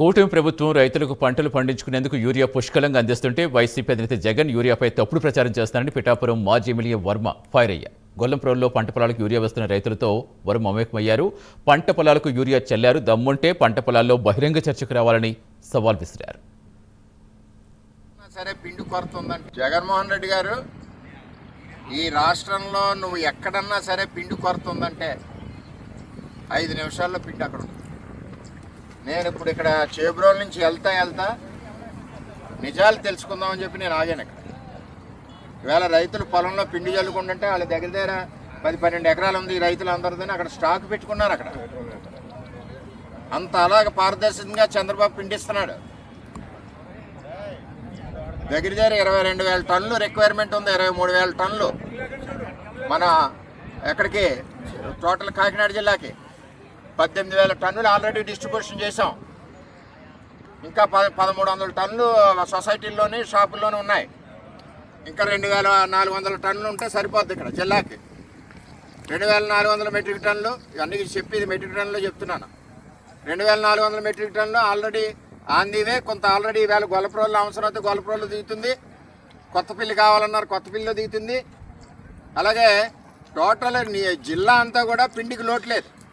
కూటమి ప్రభుత్వం రైతులకు పంటలు పండించుకునేందుకు యూరియా పుష్కలంగా అందిస్తుంటే వైసీపీ అధినేత జగన్ యూరియాపై తప్పుడు ప్రచారం చేస్తారని పిఠాపురం మాజీ ఎమ్మెల్యే వర్మ ఫైర్ అయ్యారు. గొల్లంపురంలో పంట పొలాలకు యూరియా వస్తున్న రైతులతో వర్మ మమేకమయ్యారు. పంట పొలాలకు యూరియా చల్లారు దమ్ముంటే పంట పొలాల్లో బహిరంగ చర్చకు రావాలని సవాల్ విసిరారు. సరే పిండి కొరత ఉందంటే. జగన్మోహన్ రెడ్డి గారు ఈ రాష్ట్రంలో నువ్వు ఎక్కడన్నా సరే పిండి కొరత ఉందంటే ఐదు నిమిషాల్లో పిండి అక్కడ ఉంది నేను ఇప్పుడు ఇక్కడ చేబ్రోల్ నుంచి వెళ్తా వెళ్తా నిజాలు తెలుసుకుందామని చెప్పి నేను ఆగాను ఇక్కడ. ఇవాళ రైతులు పొలంలో పిండి చల్లుకుంటుంటే వాళ్ళ దగ్గర దగ్గర పది పన్నెండు ఎకరాలు ఉంది ఈ రైతులు అక్కడ స్టాక్ పెట్టుకున్నారు అక్కడ. అంత అలాగ పారదర్శకంగా చంద్రబాబు పిండిస్తున్నాడు. దగ్గర దగ్గర ఇరవై రెండు వేల టన్నులు రిక్వైర్మెంట్ ఉంది ఇరవై మూడు వేల టన్నులు. మన ఎక్కడికి? టోటల్ కాకినాడ జిల్లాకి. పద్దెనిమిది వేల టన్నులు ఆల్రెడీ డిస్ట్రిబ్యూషన్ చేసాం ఇంకా పద పదమూడు వందల టన్నులు సొసైటీల్లోని షాపుల్లోనే ఉన్నాయి. ఇంకా రెండు వేల నాలుగు వందల టన్నులు ఉంటే సరిపోద్ది ఇక్కడ జిల్లాకి. రెండు వేల నాలుగు వందల మెట్రిక్ టన్నులు ఇవన్నీ చెప్పేది మెట్రిక్ టన్నులో చెప్తున్నాను. రెండు వేల నాలుగు వందల మెట్రిక్ టన్నులు ఆల్రెడీ ఆందీవే కొంత ఆల్రెడీ ఈవేళ గొల్లపురోళ్ళు అవసరం అయితే గొల్లపురోళ్ళు దిగుతుంది. కొత్త పిల్లి కావాలన్నారు కొత్త పిల్లిలో దిగుతుంది. అలాగే టోటల్ జిల్లా అంతా కూడా పిండికి లోట్లేదు